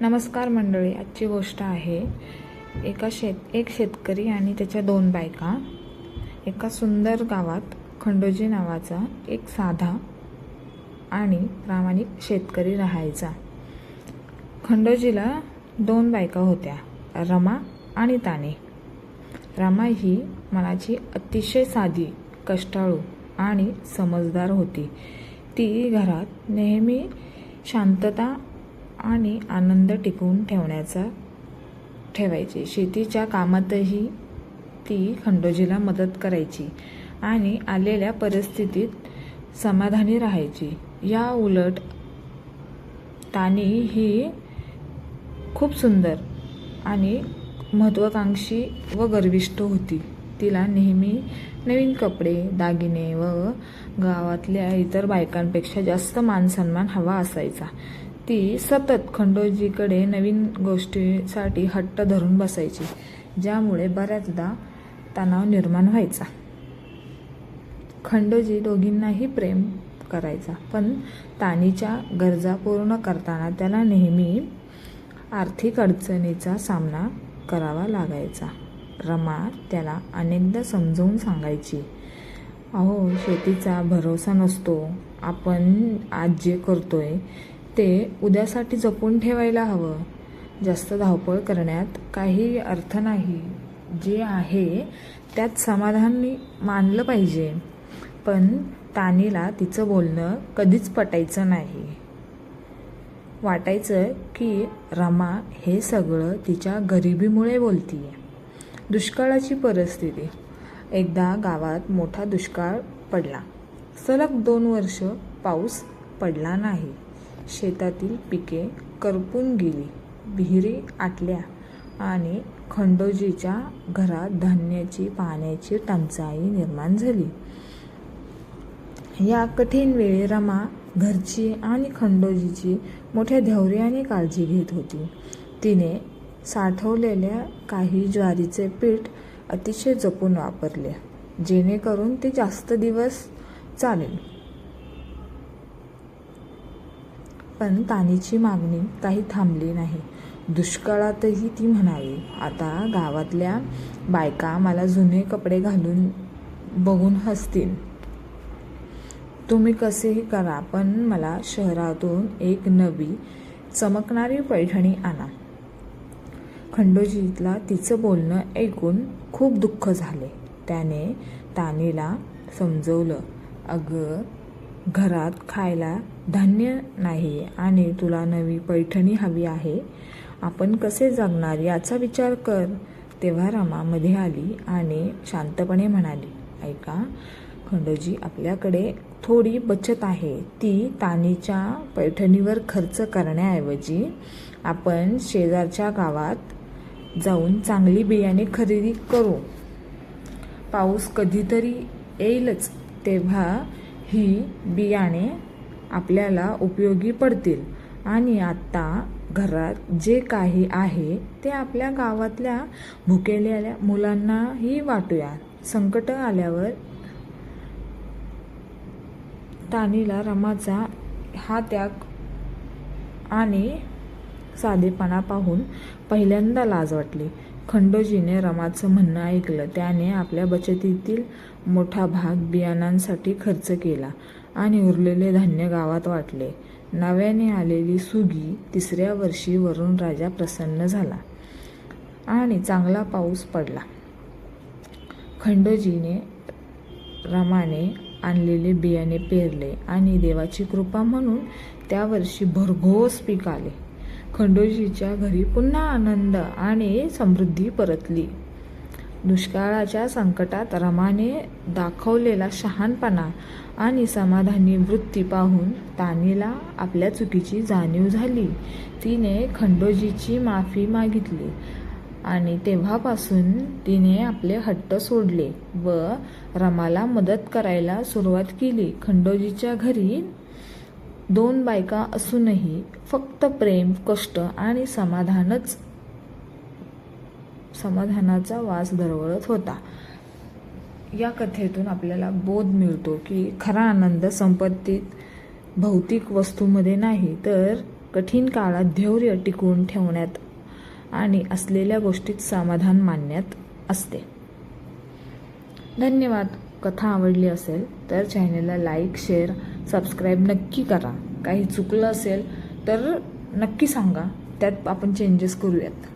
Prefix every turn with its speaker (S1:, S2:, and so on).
S1: नमस्कार मंडळी आजची गोष्ट आहे एका शेत एक शेतकरी आणि त्याच्या दोन बायका. एका सुंदर गावात खंडोजी नावाचा एक साधा आणि प्रामाणिक शेतकरी राहायचा. खंडोजीला दोन बायका होत्या रमा आणि ताने. रमा ही मनाची अतिशय साधी कष्टाळू आणि समजदार होती. ती घरात नेहमी शांतता आणि आनंद टिकवून ठेवण्याचा ठेवायची. शेतीच्या कामातही ती खंडोजीला मदत करायची आणि आलेल्या परिस्थितीत समाधानी राहायची. या उलट तानी ही खूप सुंदर आणि महत्त्वाकांक्षी व गर्विष्ठ होती. तिला नेहमी नवीन कपडे दागिने व गावातल्या इतर बायकांपेक्षा जास्त मानसन्मान हवा असायचा. ती सतत खंडोजीकडे नवीन गोष्टीसाठी हट्ट धरून बसायची ज्यामुळे बऱ्याचदा तणाव निर्माण व्हायचा. खंडोजी दोघींनाही प्रेम करायचा पण तानीच्या गरजा पूर्ण करताना त्याला नेहमी आर्थिक अडचणीचा सामना करावा लागायचा. रमा त्याला अनेकदा समजवून सांगायची अहो शेतीचा भरोसा नसतो. आपण आज जे करतोय ते उद्यासाठी जपून ठेवायला हवं. जास्त धावपळ करण्यात काही अर्थ नाही. जे आहे त्यात समाधानी मानलं पाहिजे. पण तानीला तिचं बोलणं कधीच पटायचं नाही. वाटायचं की रमा हे सगळं तिच्या गरिबीमुळे बोलतीये. दुष्काळाची परिस्थिती. एकदा गावात मोठा दुष्काळ पडला. सलग दोन वर्ष पाऊस पडला नाही. शेतातील पिके करपून गेली. विहिरी आटल्या आणि खंडोजीच्या घरात धान्याची पाण्याची टंचाई निर्माण झाली. या कठीण वेळी रमा घरची आणि खंडोजीची मोठ्या धैर्याने काळजी घेत होती. तिने साठवलेल्या काही ज्वारीचे पीठ अतिशय जपून वापरले जेणेकरून ते जास्त दिवस चालेल. पण तानीची मागणी काही थांबली नाही. दुष्काळातही ती म्हणाली आता गावातल्या बायका मला जुने कपडे घालून बघून हसतील. तुम्ही कसेही करा पण मला शहरातून एक नवी चमकणारी पैठणी आणा. खंडोजीतला तिचं बोलणं ऐकून खूप दुःख झाले. त्याने तानीला समजवलं अगं घरात खायला धान्य नाही आणि तुला नवी पैठणी हवी आहे आपण कसे जगणार याचा विचार कर तेव्हा रमा मध्ये आली आणि शांतपणे म्हणाली ऐका खंडोजी आपल्याकडे थोडी बचत आहे. ती तानीच्या पैठणीवर खर्च करण्याऐवजी आपण शेजारच्या गावात जाऊन चांगली बियाणे खरेदी करू. पाऊस कधीतरी येईलच तेव्हा ही बियाणे आपल्याला उपयोगी पडतील. आणि आत्ता घरात जे काही आहे ते आपल्या गावातल्या भुकेलेल्या मुलांनाही वाटूया. संकट आल्यावर तानीला रमाचा हा त्याग आणि साधेपणा पाहून पहिल्यांदा लाज वाटली. खंडोजीने रमाचं म्हणणं ऐकलं. त्याने आपल्या बचतीतील मोठा भाग बियाणांसाठी खर्च केला आणि उरलेले धान्य गावात वाटले. नव्याने आलेली सुगी तिसऱ्या वर्षी वरून राजा प्रसन्न झाला आणि चांगला पाऊस पडला. खंडोजीने रमाने आणलेले बियाणे पेरले आणि देवाची कृपा म्हणून त्या वर्षी भरघोस पीक आले. खंडोजीच्या घरी पुन्हा आनंद आणि समृद्धी परतली. दुष्काळाच्या संकटात रमाने दाखवलेला शहाणपणा आणि समाधानी वृत्ती पाहून तानीला आपल्या चुकीची जाणीव झाली. तिने खंडोजीची माफी मागितली आणि तेव्हापासून तिने आपले हट्ट सोडले व रमाला मदत करायला सुरुवात केली. खंडोजीच्या घरी दोन बायका असूनही फक्त प्रेम कष्ट आणि समाधानच समाधानाचा वास दरवळत होता. या कथेतून आपल्याला बोध मिळतो की खरा आनंद संपत्तीत भौतिक वस्तूमध्ये नाही तर कठीण काळात धैर्य टिकवून ठेवण्यात आणि असलेल्या गोष्टीत समाधान मानण्यात असते. धन्यवाद. कथा आवडली असेल तर चॅनलला लाईक शेअर सबस्क्राईब नक्की करा. काही चुकलं असेल तर नक्की सांगा. त्यात आपण चेंजेस करूयात.